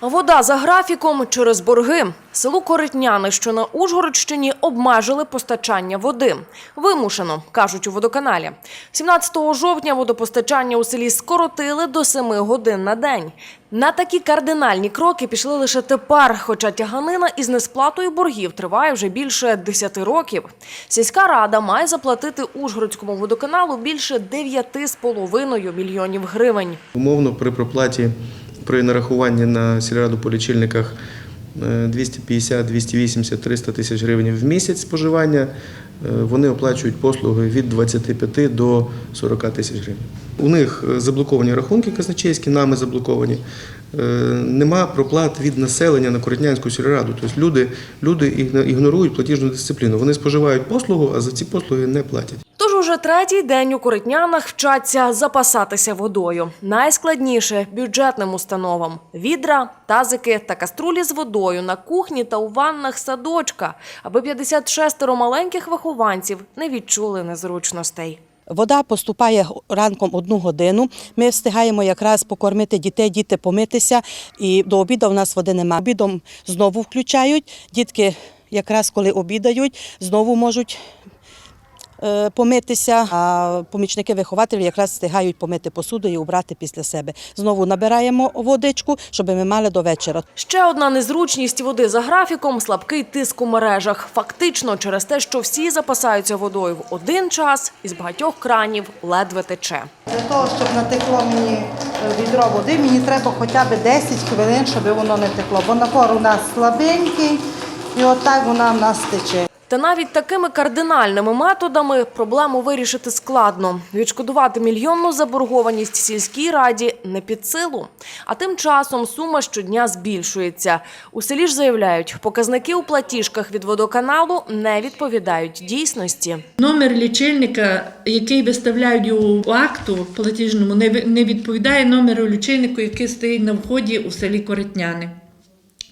Вода за графіком через борги. Селу Коритняни, що на Ужгородщині, обмежили постачання води. Вимушено, кажуть у водоканалі. 17 жовтня водопостачання у селі скоротили до 7 годин на день. На такі кардинальні кроки пішли лише тепер, хоча тяганина із несплатою боргів триває вже більше 10 років. Сільська рада має заплатити Ужгородському водоканалу більше 9,5 мільйонів гривень. Умовно при проплаті при нарахуванні на сільраду по лічильниках е, 250, 280, 300 тисяч гривень в місяць споживання. е, Вони оплачують послуги від 25 до 40 тисяч гривень. У них е, заблоковані рахунки казначейські, нами заблоковані. Е, Нема проплат від населення на Коротнянську сільраду. Тобто люди, люди ігнорують платіжну дисципліну. Вони споживають послугу, а за ці послуги не платять. Уже третій день у Коритнянах вчаться запасатися водою. Найскладніше бюджетним установам: відра, тазики та каструлі з водою на кухні та у ваннах садочка, аби 56 маленьких вихованців не відчули незручностей. Вода поступає ранком одну годину. Ми встигаємо якраз покормити дітей, діти помитися. І до обіду в нас води немає. Обідом знову включають. Дітки, якраз коли обідають, знову можуть помитися. А помічники вихователів якраз встигають помити посуду і убрати після себе. Знову набираємо водичку, щоб ми мали до вечора. Ще одна незручність води за графіком слабкий тиск у мережах. Фактично через те, що всі запасаються водою в один час, із багатьох кранів ледве тече. Для того, щоб натекло мені е, відро води, мені треба хоча б 10 хвилин, щоб воно не текло. Бо напор у нас слабенький, і отак вона в нас тече. Та навіть такими кардинальними методами проблему вирішити складно. Відшкодувати мільйонну заборгованість сільській раді не під силу. А тим часом сума щодня збільшується. У селі ж заявляють, показники у платіжках від водоканалу не відповідають дійсності. Номер лічильника, який виставляють у акту платіжному, не відповідає номеру лічильнику, який стоїть на вході у селі Коритняни.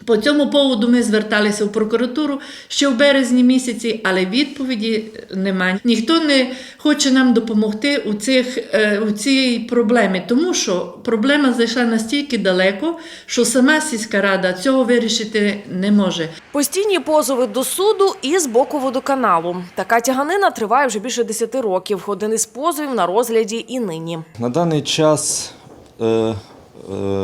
По цьому поводу ми зверталися в прокуратуру ще в березні місяці, але відповіді немає. Ніхто не хоче нам допомогти у, цих, е, у цій проблемі, тому що проблема зайшла настільки далеко, що сама сільська рада цього вирішити не може. Постійні позови до суду і з боку водоканалу. Така тяганина триває вже більше 10 років. Один із позовів на розгляді і нині. На даний час е, е,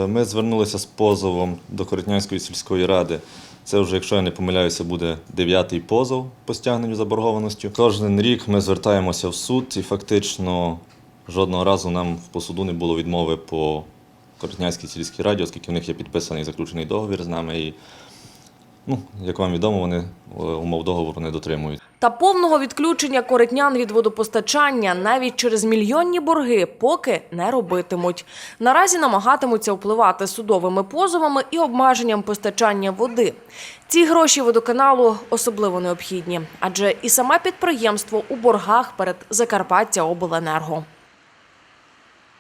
ми звернулися з позовом до Коротнянської сільської ради. Це вже, якщо я не помиляюся, буде дев'ятий позов по стягненню заборгованості. Кожен рік ми звертаємося в суд, і фактично жодного разу нам по суду не було відмови по Коротнянській сільській раді, оскільки в них є підписаний заключений договір з нами. І, ну, як вам відомо, вони е, умов договору не дотримують. Та повного відключення коритнян від водопостачання навіть через мільйонні борги поки не робитимуть. Наразі намагатимуться впливати судовими позовами і обмеженням постачання води. Ці гроші водоканалу особливо необхідні, адже і саме підприємство у боргах перед Закарпаття Обленерго.